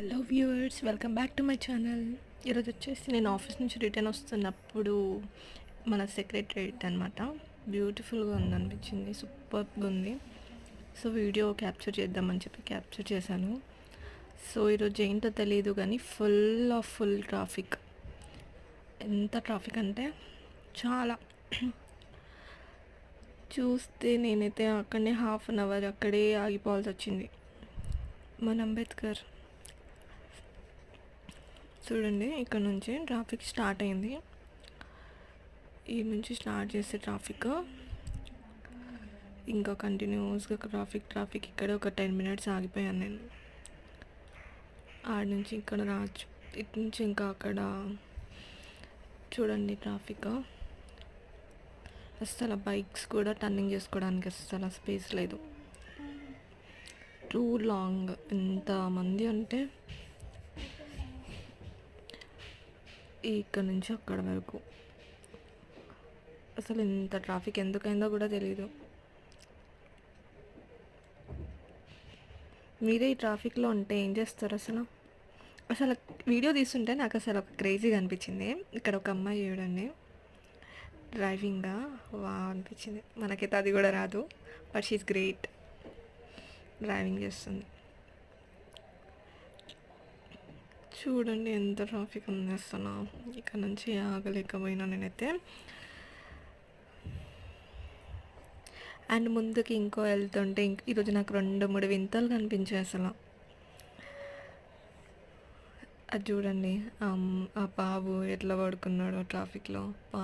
Hello viewers welcome back to my channel. ఈరోజు వచ్చేసి నేను ఆఫీస్ నుంచి రిటర్న్ వస్తున్నప్పుడు మన సెక్రటరేట్ అనమాట బ్యూటిఫుల్గా ఉంది అనిపించింది సూపర్గా ఉంది. సో వీడియో క్యాప్చర్ చేద్దామని చెప్పి క్యాప్చర్ చేశాను. సో ఈరోజు ఏంటో తెలియదు కానీ ఫుల్ ఆఫ్ ఫుల్ ట్రాఫిక్. ఎంత ట్రాఫిక్ అంటే చాలా. చూస్తే నేనైతే అక్కడనే హాఫ్ అన్ అవర్ అక్కడే ఆగిపోవాల్సి వచ్చింది. మన అంబేద్కర్ చూడండి ఇక్కడ నుంచి ట్రాఫిక్ స్టార్ట్ అయింది. ఈ నుంచి స్టార్ట్ చేసే ట్రాఫిక్ ఇంకా కంటిన్యూస్గా ట్రాఫిక్ ట్రాఫిక్ ఇక్కడ ఒక టెన్ మినిట్స్ ఆగిపోయాను నేను. ఆడ నుంచి ఇక్కడ రాచు ఇటు నుంచి ఇంకా అక్కడ చూడండి ట్రాఫిక్ అస్సలు బైక్స్ కూడా టర్నింగ్ చేసుకోవడానికి అస్సలు స్పేస్ లేదు. టూ లాంగ్ ఎంతమంది అంటే ఇక్కడ నుంచి అక్కడ వరకు. అసలు ఇంత ట్రాఫిక్ ఎందుకైందో కూడా తెలియదు మీరే ఈ ట్రాఫిక్లో ఉంటే ఏం చేస్తారు అసలు? అసలు వీడియో తీస్తుంటే నాకు అసలు ఒక క్రేజీగా అనిపించింది. ఇక్కడ ఒక అమ్మాయి చూడండి. డ్రైవింగ్గా వా అనిపించింది. మనకైతే అది కూడా రాదు. But she's great. డ్రైవింగ్ చేస్తుంది. చూడండి ఎంత ట్రాఫిక్ ఉంది ఇక్కడ నుంచి ఆగలేకపోయినా నేనైతే. అండ్ ముందుకి ఇంకో వెళ్తుంటే ఇంక ఈరోజు నాకు రెండు మూడు వింతలు కనిపించాయి అసలు. అది చూడండి. ఆ బాబు ఎట్లా పడుకున్నాడో ట్రాఫిక్లో